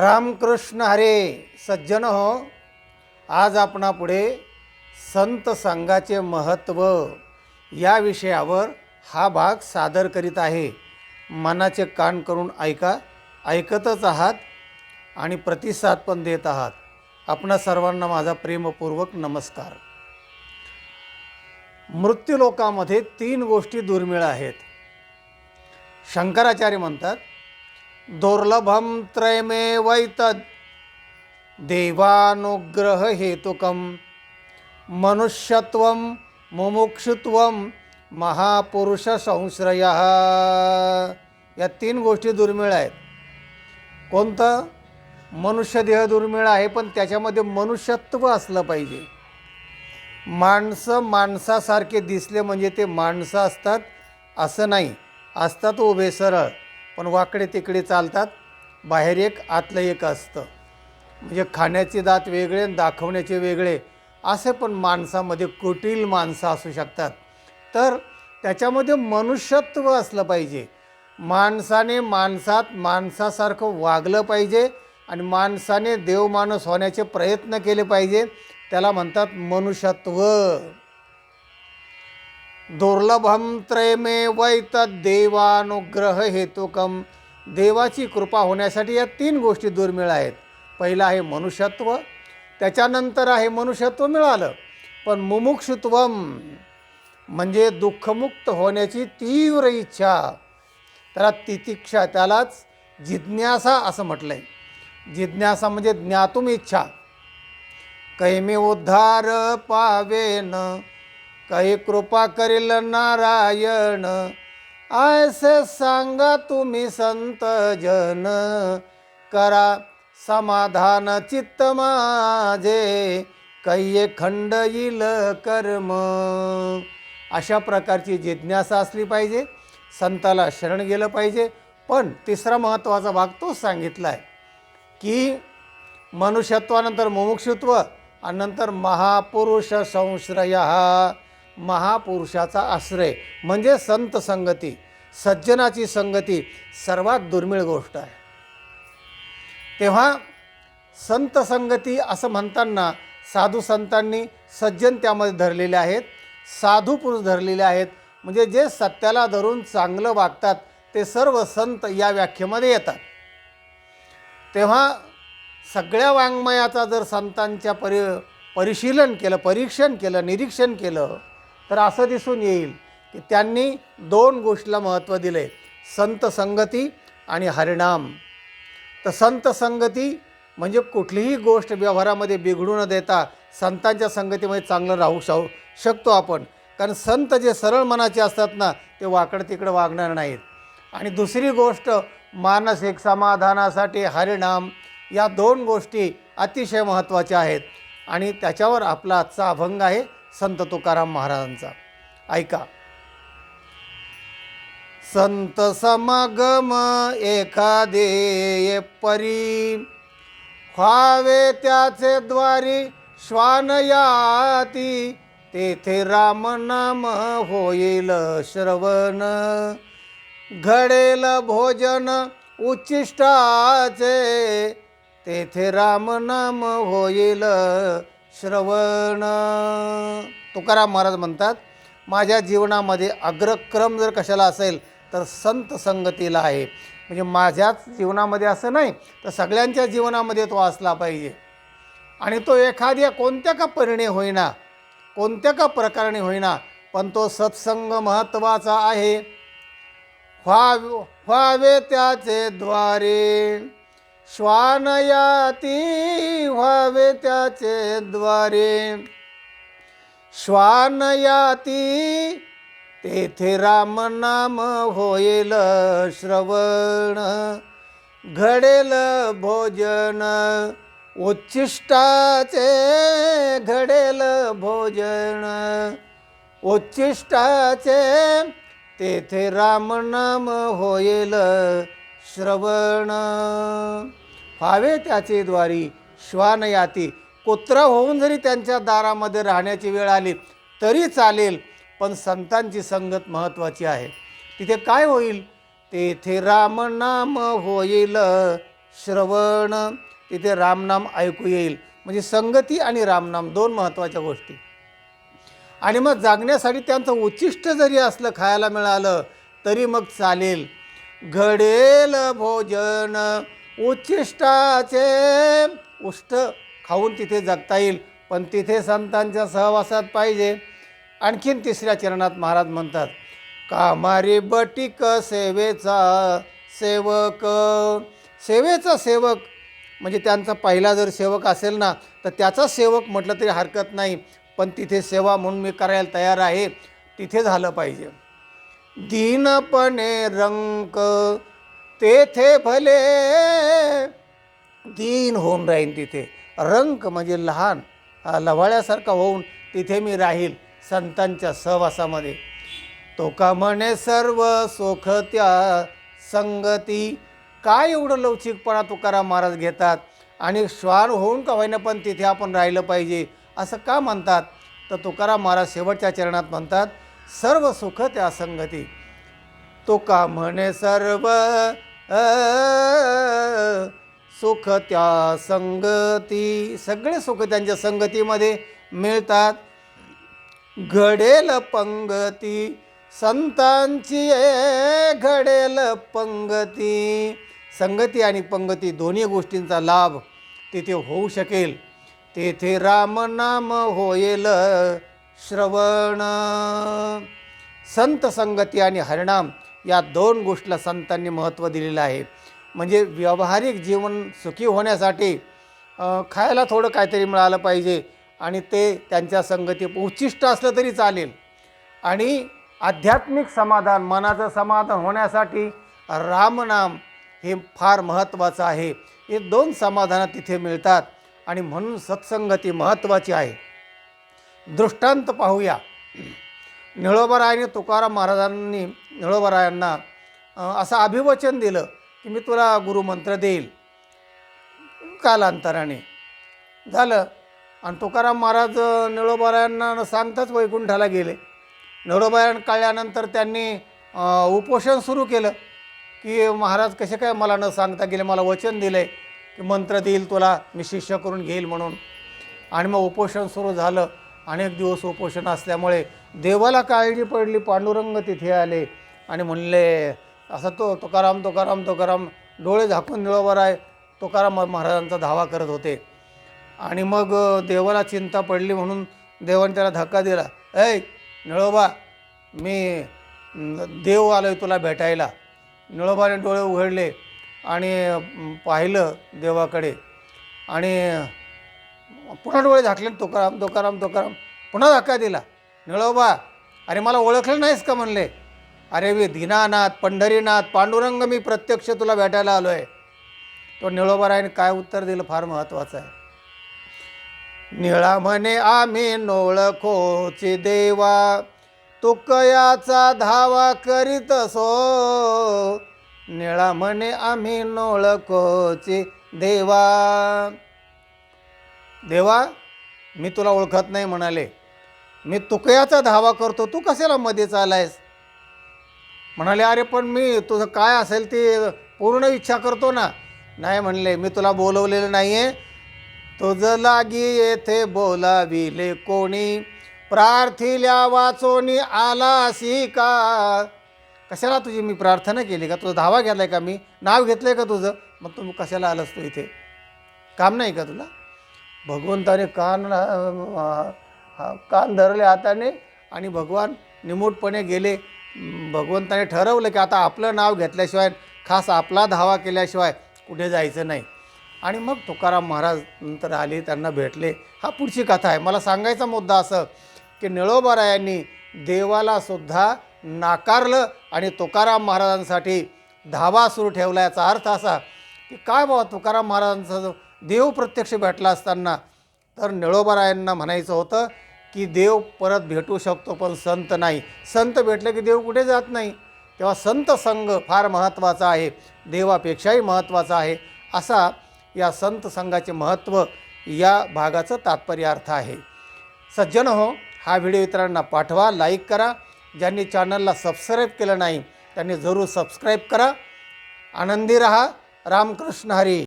रामकृष्ण हरे सज्जन हो. आज आपणापुढे संत संघाचे महत्त्व या विषयावर हा भाग सादर करीत आहे. मनाचे कान करून ऐका ऐकतच आहात आणि प्रतिसाद पण देत आहात. आपणा सर्वांना माझा प्रेमपूर्वक नमस्कार. मृत्यूलोकामध्ये तीन गोष्टी दुर्मिळ आहेत. शंकराचार्य म्हणतात दुर्लभम त्रयमे वैतद देवानुग्रह हेतुकम मनुष्यत्वम मुमुक्षुत्वम महापुरुष संश्रय या तीन गोष्टी दुर्मिळ आहेत। कोणतं? मनुष्य देह दुर्मिळ आहे पण त्याच्यामध्ये मनुष्यत्व असलं पाहिजे। माणसं माणसासारखे दिसले म्हणजे ते माणसं असतात असं नाही. असतात उभे सरळ. पण वाकडे तिकडे चालतात बाहेर एक आतलं एक असतं. म्हणजे खाण्याचे दात वेगळे आणि दाखवण्याचे वेगळे असे पण माणसामध्ये कुटील माणसं असू शकतात. तर त्याच्यामध्ये मनुष्यत्व असलं पाहिजे. माणसाने माणसात माणसासारखं वागलं पाहिजे आणि माणसाने देवमाणूस होण्याचे प्रयत्न केले पाहिजे. त्याला म्हणतात मनुष्यत्व. दुर्लभम त्रयमे वैत देवानुग्रह हेतुकम देवाची कृपा होण्यासाठी या तीन गोष्टी दुर्मिळ आहेत. पहिलं आहे मनुष्यत्व त्याच्यानंतर आहे मनुष्यत्व मिळालं. पण मुमुक्षुत्वम म्हणजे दुःखमुक्त होण्याची तीव्र इच्छा. त्याला तितिक्षा त्यालाच जिज्ञासा असं म्हटलं आहे जिज्ञासा म्हणजे ज्ञातुम इच्छा. कैमे उद्धार पावेन काही कृपा करील नारायण. आयसे सांगा तुम्ही संत जन. करा समाधान चित्त माझे. कैये खंड येईल कर्म. अशा प्रकारची जिज्ञासा असली पाहिजे. संताला शरण गेलं पाहिजे. पण तिसरा महत्त्वाचा भाग तोच सांगितला आहे की मनुष्यत्वानंतर मुमुक्षुत्व आणि नंतर महापुरुष संश्रय. हा महापुरुषाचा आश्रय म्हणजे संत संगती सज्जनाची संगती सर्वात दुर्मिळ गोष्ट आहे. तेव्हा संत संगती असं म्हणताना साधू संतांनी सज्जन त्यामध्ये धरलेले आहेत साधू पुरुष धरलेले आहेत म्हणजे जे सत्याला धरून चांगलं वागतात ते सर्व संत या व्याख्येमध्ये येतात. तेव्हा सगळ्या वाङ्मयाचा जर संतांच्या परि परिशीलन केलं परीक्षण केलं निरीक्षण केलं तर असं दिसून येईल की त्यांनी दोन गोष्टीला महत्त्व दिले. संत संगती आणि हरिणाम तर संत संगती म्हणजे कुठलीही गोष्ट व्यवहारामध्ये बिघडू न देता संतांच्या संगतीमध्ये चांगलं राहू शाहू शकतो आपण. कारण संत जे सरळ मनाचे असतात ना ते वाकडं तिकडं वागणार नाहीत. आणि दुसरी गोष्ट मानसिक समाधानासाठी हरिणाम या दोन गोष्टी अतिशय महत्त्वाच्या आहेत. आणि त्याच्यावर आपला आजचा अभंग आहे संत तुकाराम महाराजांचा. ऐका. संत समागम एखादे परी व्हावे त्याचे द्वारी श्वान याती. तेथे राम नाम होईल श्रवण. घडेल भोजन उच्चिष्टाचे तेथे राम नाम होईल श्रवण तुकाराम महाराज म्हणतात माझ्या जीवनामध्ये अग्रक्रम जर कशाला असेल तर संत संगतीला आहे. म्हणजे माझ्याच जीवनामध्ये असं नाही तर सगळ्यांच्या जीवनामध्ये तो असला पाहिजे. आणि तो एखाद्या कोणत्या का परिणे होईना कोणत्या का प्रकाराने होईना पण तो सत्संग महत्त्वाचा आहे. व्हावे व्हावे त्याचे द्वारे. श्वानयाती व्हावे त्याचे द्वारे. श्वानयाती तेथे राम नाम होईल श्रवण. घडेल भोजन उच्चिष्टाचे घडेल भोजन. उच्चिष्टाचे तेथे राम नाम होईल श्रवण. व्हावे त्याचे द्वारी श्वानयाती. कुत्रा होऊन जरी त्यांच्या दारामध्ये राहण्याची वेळ आली तरी चालेल पण संतांची संगत महत्त्वाची आहे. तिथे काय होईल? तेथे रामनाम होईल. श्रवण. तिथे रामनाम ऐकू येईल. म्हणजे संगती आणि रामनाम दोन महत्त्वाच्या गोष्टी. आणि मग जागण्यासाठी त्यांचं उच्चिष्ट जरी असलं खायला मिळालं तरी मग चालेल. घडेल भोजन. उच्चिष्टाचे उष्ट खाऊन तिथे जगता येईल. पण तिथे संतांच्या सहवासात पाहिजे. आणखीन तिसऱ्या चरणात महाराज म्हणतात कामारी बटिक सेवेचा सेवक. सेवेचा सेवक म्हणजे त्यांचा पहिला जर सेवक असेल ना तर त्याचा सेवक म्हटलं तरी हरकत नाही. पण तिथे सेवा म्हणून मी करायला तयार आहे. तिथे झालं पाहिजे. दीनपणे रंक तेथे भले दीन होऊन राहीन तिथे. रंक म्हणजे लहान लवाळ्यासारखा लव्हाळ्यासारखा होऊन तिथे मी राहील संतांच्या सहवासामध्ये. तो का म्हणे सर्व सोख त्या संगती? काय एवढं लवचिकपणा तुकाराम महाराज घेतात? आणि श्वान होऊन का होईना पण तिथे आपण राहिलं पाहिजे? असं का म्हणतात? तर तुकाराम महाराज शेवटच्या चरणात म्हणतात सर्व सुख त्या संगती. तो का म्हणे सर्व सुख त्या संगती. सगळे सुख त्यांच्या संगतीमध्ये मिळतात. घडेल पंगती संतांची घडेल पंगती. संगती आणि पंगती दोन्ही गोष्टींचा लाभ तिथे होऊ शकेल. तेथे रामनाम होईल. श्रवण। संत संगती आणि हरिणाम या दोन गोष्टीला संतांनी महत्त्व दिलेलं आहे. म्हणजे व्यावहारिक जीवन सुखी होण्यासाठी खायला थोडं काहीतरी मिळालं पाहिजे आणि ते त्यांच्या संगती उच्चिष्ट असलं तरी चालेल. आणि आध्यात्मिक समाधान मनाचं समाधान होण्यासाठी रामनाम हे फार महत्त्वाचं आहे. हे दोन समाधानं तिथे मिळतात आणि म्हणून सत्संगती महत्त्वाची आहे. दृष्टांत पाहूया. निळोबरायाने तुकाराम महाराजांनी निळोबरायांना असं अभिवचन दिलं की मी तुला गुरुमंत्र देईल. कालांतराने. झालं. आणि तुकाराम महाराज निळोबरायांना सांगताच वैकुंठाला गेले. निळोबायां कळल्यानंतर त्यांनी उपोषण सुरू केलं की महाराज कसे काय मला न सांगता गेले मला वचन दिलं आहे की मंत्र देईल तुला मी शिष्य करून घेईल म्हणून. आणि मग उपोषण सुरू झालं. अनेक दिवस उपोषण असल्यामुळे देवाला काळजी पडली पांडुरंग तिथे आले आणि म्हणले असं तो तुकाराम तुकाराम तुकाराम डोळे झाकून निळोबर आहे. तुकाराम महाराजांचा धावा करत होते. आणि मग देवाला चिंता पडली म्हणून देवाने त्याला धक्का दिला. ऐ निळोबा मी देव आलो आहे तुला भेटायला. निळोबाने डोळे उघडले आणि पाहिलं देवाकडे. आणि पुन्हा डोळे झाकले तुकाराम तुकाराम तुकाराम. पुन्हा धक्का दिला. निळोबा अरे मला ओळखलं नाहीस का म्हणले? अरे वे दीनानाथ पंढरीनाथ पांडुरंग मी प्रत्यक्ष तुला भेटायला आलो आहे तो निळोबा रायने काय उत्तर दिलं? फार महत्त्वाचं आहे. निळा म्हणे आम्ही नोळखोची देवा. तुकयाचा धावा करीत असो. निळा म्हणे आम्ही नोळखोची देवा. देवा मी तुला ओळखत नाही म्हणाले. मी तुकयाचा धावा करतो तू कशाला मध्ये चालायस म्हणाले अरे पण मी तुझं काय असेल ती पूर्ण इच्छा करतो ना. नाही म्हणले मी तुला बोलवलेलं नाही आहे तुझं लागी येथे बोलाविले कोणी? प्रार्थिल्या वाचोनी आलासी का? कशाला तुझी मी प्रार्थना केली का? तुझा धावा घेतलाय का मी? नाव घेतलंय का तुझं? मग तू कशाला आलास तू इथे? काम नाही का तुला? भगवंताने कान कान धरले हाताने आणि भगवान निमूटपणे गेले. भगवंताने ठरवलं की आता आपलं नाव घेतल्याशिवाय खास आपला धावा केल्याशिवाय कुठे जायचं नाही. आणि मग तुकाराम महाराज नंतर आले त्यांना भेटले. हा पुढची कथा आहे. मला सांगायचा मुद्दा असं की निळोबारायांनी देवालासुद्धा नाकारलं आणि तुकाराम महाराजांसाठी धावा सुरू ठेवला. याचा अर्थ असा की काय बाबा तुकाराम महाराजांचा जो देव प्रत्यक्ष भेटला असताना तर निळोबारायांना म्हणायचं होतं की देव परत भेटू शकतो पण संत नाही. संत भेटलं की देव कुठे जात नाही. तेव्हा संत संघ फार महत्त्वाचा आहे देवापेक्षाही महत्त्वाचा आहे. असा या संत संघाचे महत्त्व या भागाचं तात्पर्य अर्थ आहे. सज्जन हो हा व्हिडिओ इतरांना पाठवा लाईक करा. ज्यांनी चॅनलला सबस्क्राईब केलं नाही त्यांनी जरूर सबस्क्राईब करा. आनंदी रहा रामकृष्ण हरी.